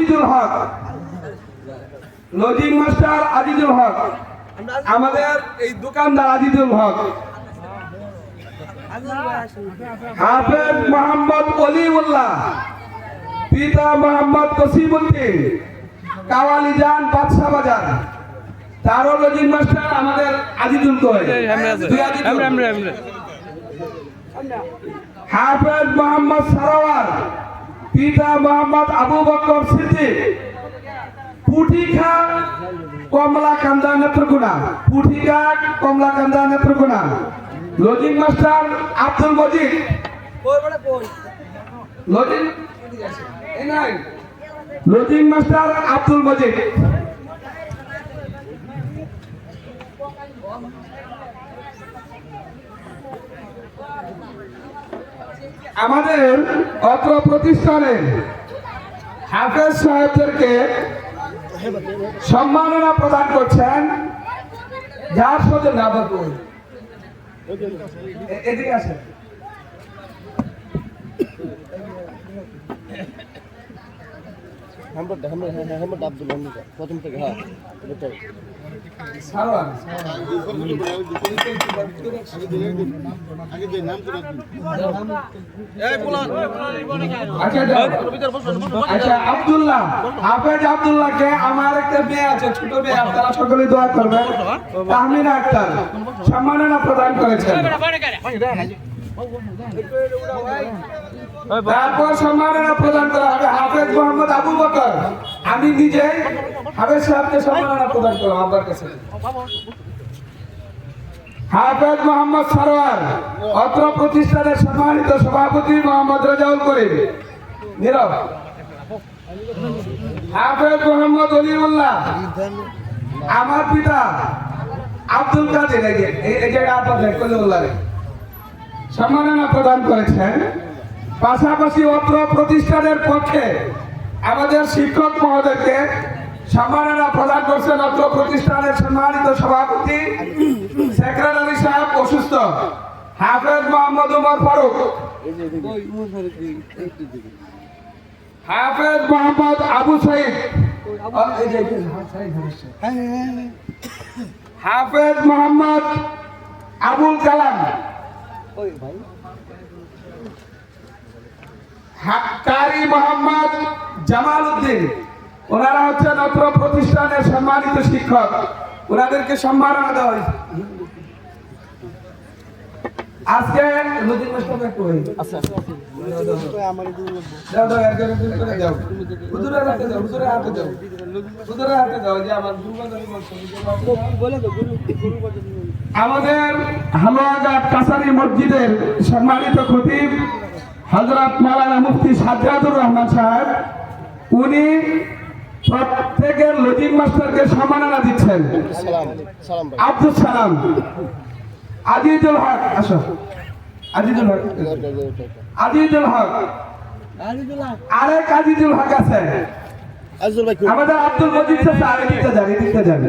আজিজুল হক। Lodging master Azizul Haque. আমাদের এই দোকানদার আজিজুল হক। হাফেজ মোহাম্মদ অলিউল্লাহ পিতা মোহাম্মদ কসিমুদ্দিন কাওয়ালিজান বাদশা বাজার। তারও লজিং মাস্টার আমাদের আজিজুল আজিজুল। হাফেজ মোহাম্মদ সারোয়ার পিতা মোহাম্মদ আবু বকর সিদ্দিক। পুঠিখা কমলা কান্দা Netrokona. Puthikha Kamala Kanda Netrokona. Lodging master Abdul Majid. Lodging. Lodging master Abdul Majid. আমাদের অত্র প্রতিষ্ঠানে হাফেজ সাহেবদেরকে সম্মাননা প্রদান করছেন। যার সাথে না বলব এ- এদিকে আসেন। হেমবট হেমবট হেমবট আব্দুল প্রথম থেকে হ্যাঁ আচ্ছা আব্দুল্লাহ। হাফেজ আমার একটা মেয়ে আছে, ছোট মেয়ে, আপনারা সকলে দোয়া করবেন। আক্তার, সম্মাননা প্রদান করেছেন। তারপর সম্মাননা প্রদান করা হবে হাফেজ মোহাম্মদ আবু বকর। আমি নিজে হাফেজ সাহেবকে সম্মাননা প্রদান করলাম আপনার কাছে। হাফেজ মোহাম্মদ সারোয়ার অত্র প্রতিষ্ঠানের সম্মানিত সভাপতি মোহাম্মদ রাজাউল করিম। নীরব। হাফেজ মোহাম্মদ অলিউল্লাহ। আমার পিতা আব্দুল কাদের, এই যে এই- এই জায়গা আপনাদের কলিউল্লাহ সম্মাননা প্রদান করেছেন পাশাপাশি অত্র প্রতিষ্ঠানের পক্ষে আমাদের শিক্ষক মহোদয়কে সম্মাননা প্রদান করছেন অত্র প্রতিষ্ঠানের সম্মানিত সভাপতি। সেক্রেটারি সাহেব অসুস্থ। হাফেজ মোহাম্মদ উমর ফারুক। হাফেজ মোহাম্মদ আবু সাইদ। হাফেজ মোহাম্মদ আবুল কালাম। হা- কারি মোহাম্মদ জামাল উদ্দিন ওনারা হচ্ছেন অত্র প্রতিষ্ঠানের সম্মানিত শিক্ষক। ওনাদেরকে সম্মাননা দেওয়া হয়েছে। আমাদের হালুয়াঘাট কাছারি মসজিদের সম্মানিত খতিব হজরত মাওলানা মুফতি সাজ্জাদুর রহমান সাহেব উনি প্রত্যেকের লজিং মাস্টারকে সম্মাননা দিচ্ছেন। সালাম সালাম ভাই। আব্দুল সালাম। আজিজুল হক আসো। আজিজুল হক। আজিজুল হক। আরেক আজিজুল হক আছে। আজুল ভাই আমাদের আব্দুল মজিদ চাচা আগে দিতে যাবে দিতে যাবে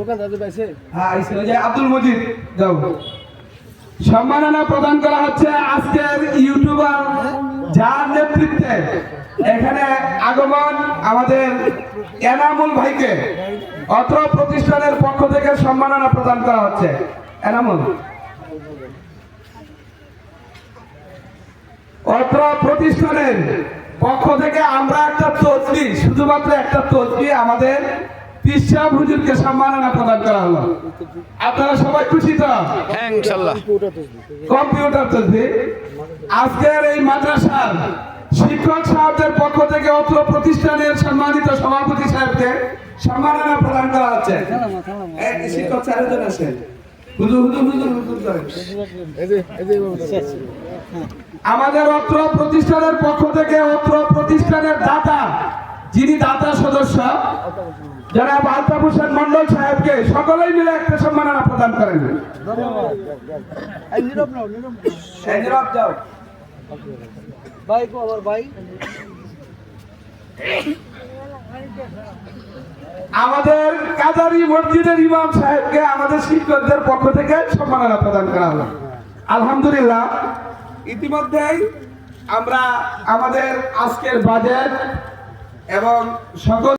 ওখান দাদু ভাই হ্যাঁ আব্দুল মজিদ যাও। সম্মাননা প্রদান করা হচ্ছে আজকের ইউটিউবার যার নেতৃত্বে এখানে আগমন আমাদের এনামুল ভাইকে অত্র প্রতিষ্ঠানের পক্ষ থেকে সম্মাননা প্রদান করা হচ্ছে। এনামুল। অত্র প্রতিষ্ঠানের পক্ষ থেকে আমরা একটা তসবি শুধুমাত্র একটা তসবি আমাদের পিসা হুজুরকে সম্মাননা প্রদান করা হলো। আপনারা সবাই খুশি তো? তো কম্পিউটার তসবি আজকের এই মাদ্রাসার শিক্ষক সাহেবদের পক্ষ থেকে অত্র প্রতিষ্ঠানের সম্মানিত সভাপতি সাহেবকে সম্মাননা প্রদান করা হচ্ছে। শিক্ষক চারজন আছেন আমাদের অত্র প্রতিষ্ঠানের পক্ষ থেকে অত্র প্রতিষ্ঠানের দাতা যিনি দাতা সদস্য যারা আলতাফ হোসেন মন্ডল সাহেবকে সকলেই মিলে একটা সম্মাননা প্রদান করেন। আমাদের কাজারি মসজিদের ইমাম সাহেবকে আমাদের শিক্ষকদের পক্ষ থেকে সম্মাননা প্রদান করা হলো। আলহামদুলিল্লাহ। ইতিমধ্যেই আমরা আমাদের আজকের বাজেট এবং সকল